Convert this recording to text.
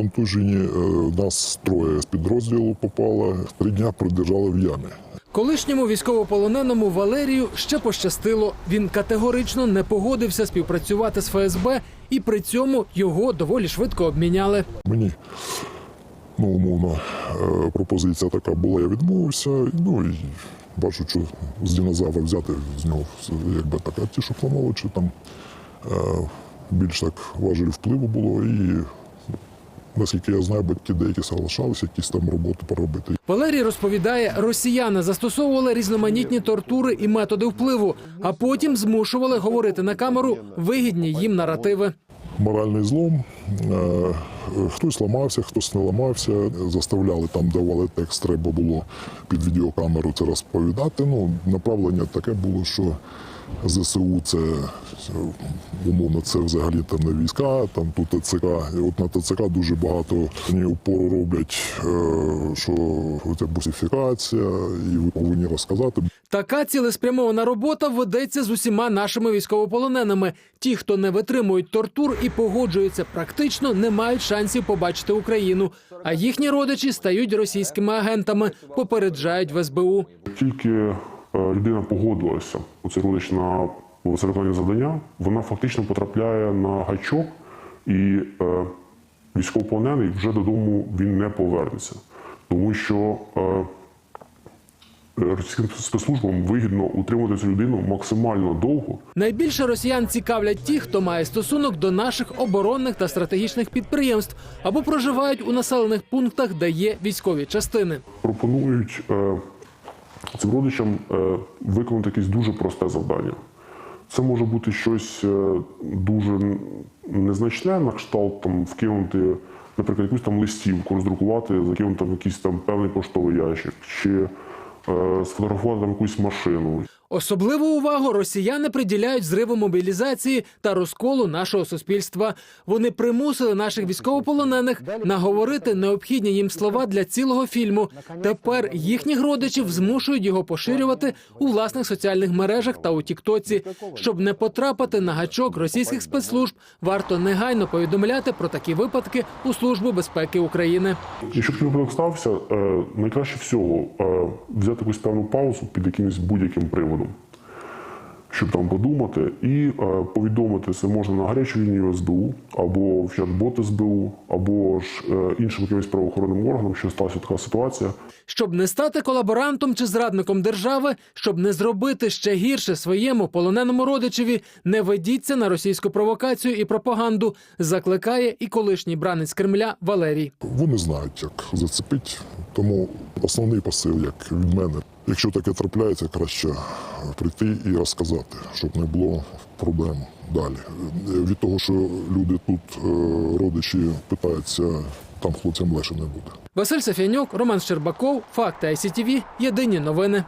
контужені. Нас троє з підрозділу попало. Три дня продержали в ямі. Колишньому військовополоненому Валерію ще пощастило. Він категорично не погодився співпрацювати з ФСБ, і при цьому його доволі швидко обміняли. Мені ну, умовно е, пропозиція така була, я відмовився. Ну і бачу, що з динозавра взяти з нього якби так, а ті, що помолодші, там е, більш так важель впливу було і. Наскільки я знаю, батьки деякі залишалися, якісь там роботи поробити. Валерій розповідає, росіяни застосовували різноманітні тортури і методи впливу, а потім змушували говорити на камеру вигідні їм наративи. моральний злом. Е, Хтось ламався, хтось не ламався. Заставляли там, давали текст, треба було під відеокамеру це розповідати. Ну, направлення таке було, що ЗСУ це умовно, це взагалі там не війська, там тут ТЦК. І от на ТЦК дуже багато вони упору роблять, е, що це бусифікація, і ви повинні розказати. Така цілеспрямована робота ведеться з усіма нашими військовополоненими. Ті, хто не витримують тортур і погоджуються практично, не мають шансів побачити Україну. А їхні родичі стають російськими агентами, попереджають в СБУ. Тільки е, людина погодилася у цей родич на виконання завдання, вона фактично потрапляє на гачок, і е, військовополонений вже додому він не повернеться, тому що е, російським спецслужбам вигідно утримувати цю людину максимально довго, Найбільше росіян цікавлять ті, хто має стосунок до наших оборонних та стратегічних підприємств або проживають у населених пунктах, де є військові частини. пропонують е, цим родичам е, виконати якесь дуже просте завдання. Це може бути щось е, дуже незначне, на кшталт там вкинути, наприклад, якусь там листівку, роздрукувати, закинути там якийсь там певний поштовий ящик, чи е, сфотографувати там якусь машину. Особливу увагу росіяни приділяють зриву мобілізації та розколу нашого суспільства. Вони примусили наших військовополонених наговорити необхідні їм слова для цілого фільму. Тепер їхніх родичів змушують його поширювати у власних соціальних мережах та у Тіктоці. Щоб не потрапити на гачок російських спецслужб, варто негайно повідомляти про такі випадки у службу безпеки України. Якщо випадок стався, е, найкраще всього е, взяти якусь певну паузу під якимось будь-яким приводом, щоб там подумати, і е, повідомити це можна на гарячу лінію СБУ, або в чат-бот СБУ, або ж е, іншим якимось правоохоронним органам, що сталася така ситуація. Щоб не стати колаборантом чи зрадником держави, щоб не зробити ще гірше своєму полоненому родичеві, не ведіться на російську провокацію і пропаганду. Закликає і колишній бранець Кремля Валерій. Вони знають, як зацепити. Тому основний посил, як від мене, якщо таке трапляється, краще прийти і розказати, щоб не було проблем далі. Від того, що люди тут, е, родичі, питаються, там хлопцям легше не буде. Василь Сафянюк, Роман Щербаков, Факти ICTV, Єдині новини.